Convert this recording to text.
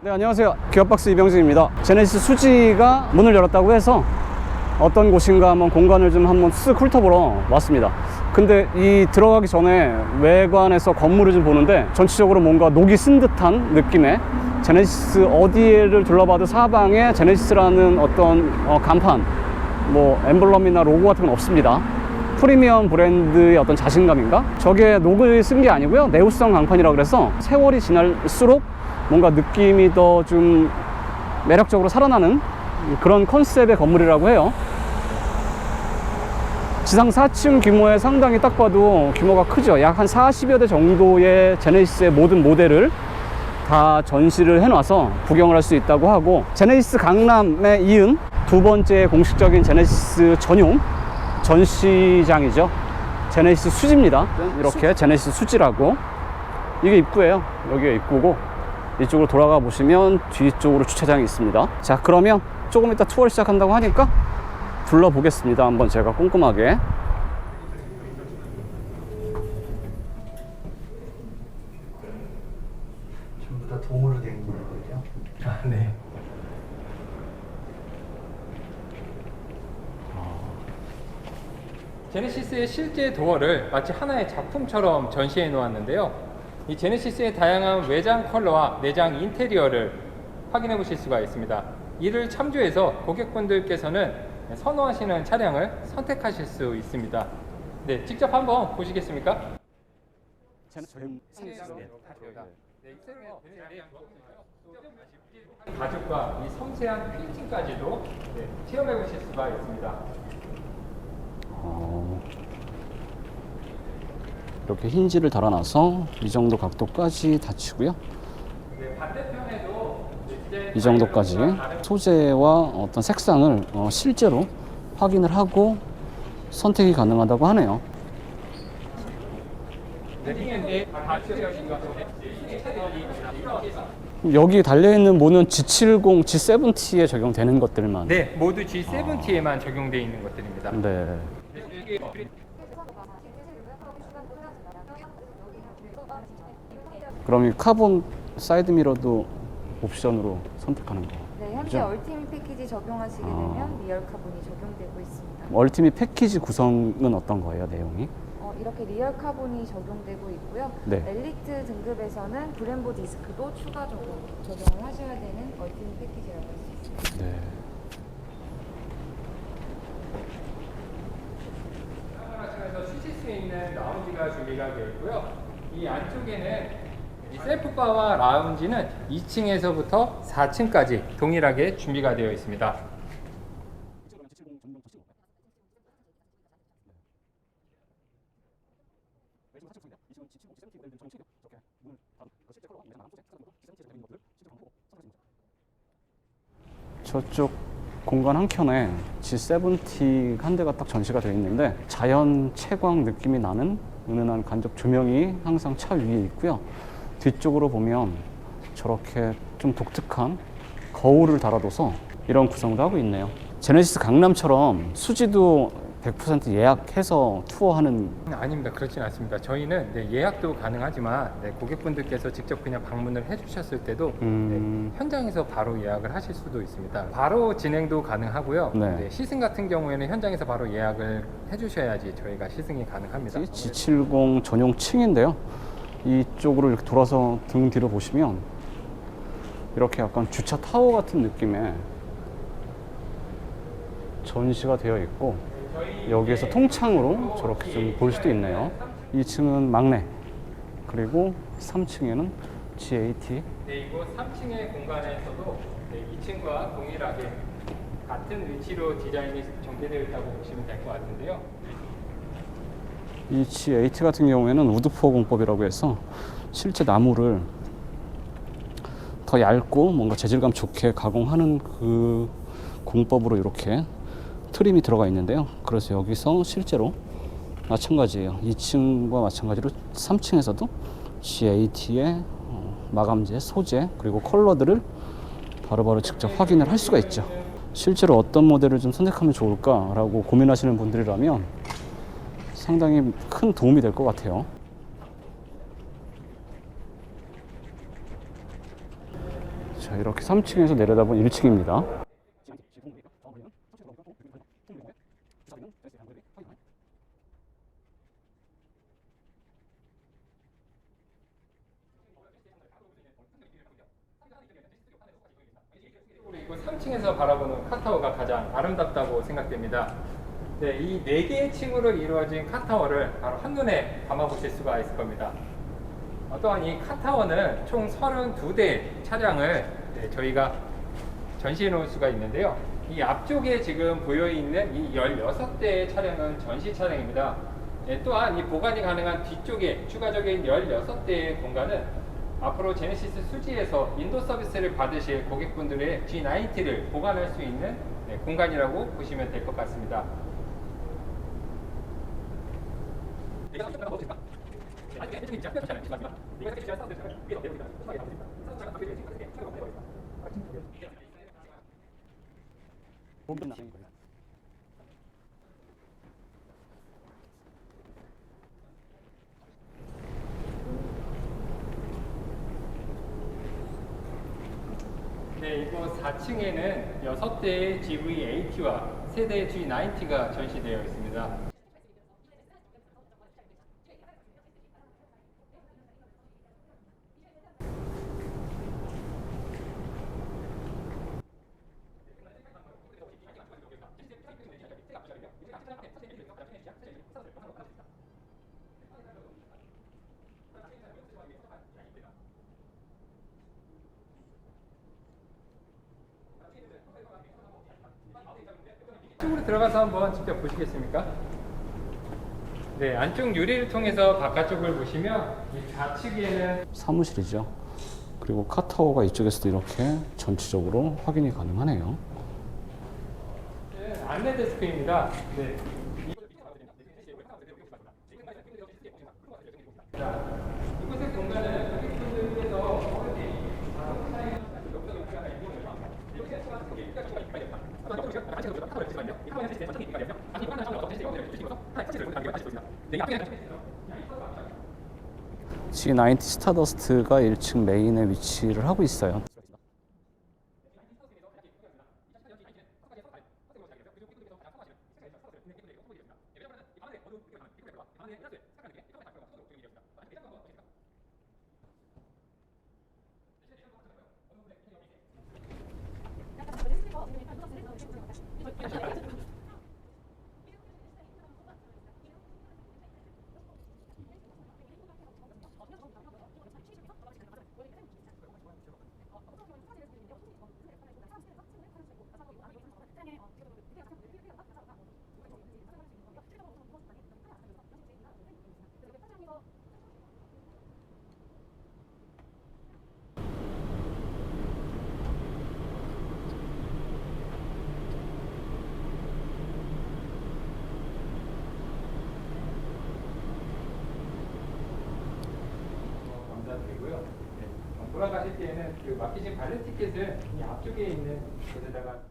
네 안녕하세요 기업박스 이병진입니다 제네시스 수지가 문을 열었다고 해서 어떤 곳인가 한번 공간을 좀 한번 쓱 훑어보러 왔습니다 근데 이 들어가기 전에 외관에서 건물을 좀 보는데 전체적으로 뭔가 녹이 쓴 듯한 느낌의 제네시스 어디를 둘러봐도 사방에 제네시스라는 어떤 어, 간판 뭐 엠블럼이나 로고 같은 건 없습니다 프리미엄 브랜드의 어떤 자신감인가? 저게 녹을 쓴 게 아니고요. 내구성 강판이라 그래서 세월이 지날수록 뭔가 느낌이 더 좀 매력적으로 살아나는 그런 컨셉의 건물이라고 해요. 지상 4층 규모의 상당히 딱 봐도 규모가 크죠. 약 한 40여 대 정도의 제네시스의 모든 모델을 다 전시를 해놔서 구경을 할 수 있다고 하고 제네시스 강남에 이은 두 번째 공식적인 제네시스 전용 전시장이죠. 제네시스 수지입니다. 이렇게 제네시스 수지라고 이게 입구예요. 여기가 입구고 이쪽으로 돌아가 보시면 뒤쪽으로 주차장이 있습니다. 자, 그러면 조금 이따 투어를 시작한다고 하니까 둘러보겠습니다. 한번 제가 꼼꼼하게. 전부 다 동으로 된 거예요? 아, 네. 제네시스의 실제 도어를 마치 하나의 작품처럼 전시해 놓았는데요. 이 제네시스의 다양한 외장 컬러와 내장 인테리어를 확인해 보실 수가 있습니다. 이를 참조해서 고객분들께서는 선호하시는 차량을 선택하실 수 있습니다. 네, 직접 한번 보시겠습니까? 가죽과 이 섬세한 필팅까지도 네, 체험해 보실 수가 있습니다. 어, 이렇게 힌지를 달아놔서 이 정도 각도까지 닫히고요. 이 정도까지 소재와 어떤 색상을 어, 실제로 확인을 하고 선택이 가능하다고 하네요. 여기 달려있는 모는 G70, G70에 적용되는 것들만. 네, 모두 G70에만 적용되어 있는 것들입니다. 네. 그럼 이 카본 사이드 미러도 옵션으로 선택하는 거. 네, 현재 그죠? 얼티밋 패키지 적용하시게 아. 되면 리얼 카본이 적용되고 있습니다. 얼티밋 패키지 구성은 어떤 거예요, 내용이? 어, 이렇게 리얼 카본이 적용되고 있고요. 네. 엘리트 등급에서는 브렘보 디스크도 추가적으로 적용을 하셔야 되는 얼티밋 패키지라고 할 수 있습니다. 네. 하시면서 쉬실 수 있는 라운지가 준비가 되어 있고요. 이 안쪽에는 이 셀프바와 라운지는 2층에서부터 4층까지 동일하게 준비가 되어 있습니다. 저쪽 공간 한 켠에 G70 한 대가 딱 전시가 되어 있는데 자연 채광 느낌이 나는 은은한 간접 조명이 항상 차 위에 있고요. 뒤쪽으로 보면 저렇게 좀 독특한 거울을 달아둬서 이런 구성도 하고 있네요. 제네시스 강남처럼 수지도 100% 예약해서 투어하는 아닙니다. 그렇진 않습니다. 저희는 네, 예약도 가능하지만 네, 고객분들께서 직접 그냥 방문을 해주셨을 때도 음. 네, 현장에서 바로 예약을 하실 수도 있습니다. 바로 진행도 가능하고요. 네. 네, 시승 같은 경우에는 현장에서 바로 예약을 해주셔야지 저희가 시승이 가능합니다. G70 전용 층인데요. 이쪽으로 이렇게 돌아서 등 뒤로 보시면 이렇게 약간 주차 타워 같은 느낌의 전시가 되어 있고 여기에서 통창으로 저렇게 좀 볼 수도 있네요. 2층은 막내 그리고 3층에는 GAT 네, 이곳 3층의 공간에서도 네, 2층과 동일하게 같은 위치로 디자인이 전개되어 있다고 보시면 될 것 같은데요. 이 G8 같은 경우에는 우드포 공법이라고 해서 실제 나무를 더 얇고 뭔가 재질감 좋게 가공하는 그 공법으로 이렇게 트림이 들어가 있는데요. 그래서 여기서 실제로 마찬가지예요. 2층과 마찬가지로 3층에서도 G8의 어, 마감재, 소재 그리고 컬러들을 바로바로 직접 확인을 할 수가 있죠. 실제로 어떤 모델을 좀 선택하면 좋을까라고 고민하시는 분들이라면 상당히 큰 도움이 될 것 같아요. 자, 이렇게 3층에서 내려다본 1층입니다. 그리고 3 층에서 바라보는 카타워가 가장 아름답다고 생각됩니다. 네, 이 네 개의 층으로 이루어진 카타워를 바로 한눈에 담아보실 수가 있을 겁니다. 어, 또한 이 카타워는 총 32대 차량을 네, 저희가 전시해 놓을 수가 있는데요. 이 앞쪽에 지금 보여 있는 이 16대의 차량은 전시 차량입니다. 네, 또한 이 보관이 가능한 뒤쪽에 추가적인 16대의 공간은 앞으로 제네시스 수지에서 인도 서비스를 받으실 고객분들의 G90를 보관할 수 있는 네, 공간이라고 보시면 될 것 같습니다. 네, 이곳 4층에는 6대의 GV80와 3대의 G90가 전시되어 있습니다. 들어가서 한번 직접 보시겠습니까? 네, 안쪽 유리를 통해서 바깥쪽을 보시면 이 좌측에는 사무실이죠. 그리고 카타워가 이쪽에서도 이렇게 전체적으로 확인이 가능하네요. 안내 데스크입니다. 네. 자, 이곳의 공간은 고객분들께서 G90 스타더스트가 1층 메인에 위치를 하고 있어요. 네, 돌아가실 때에는 그 맡기신 발렛 티켓을 이 앞쪽에 있는 곳에다가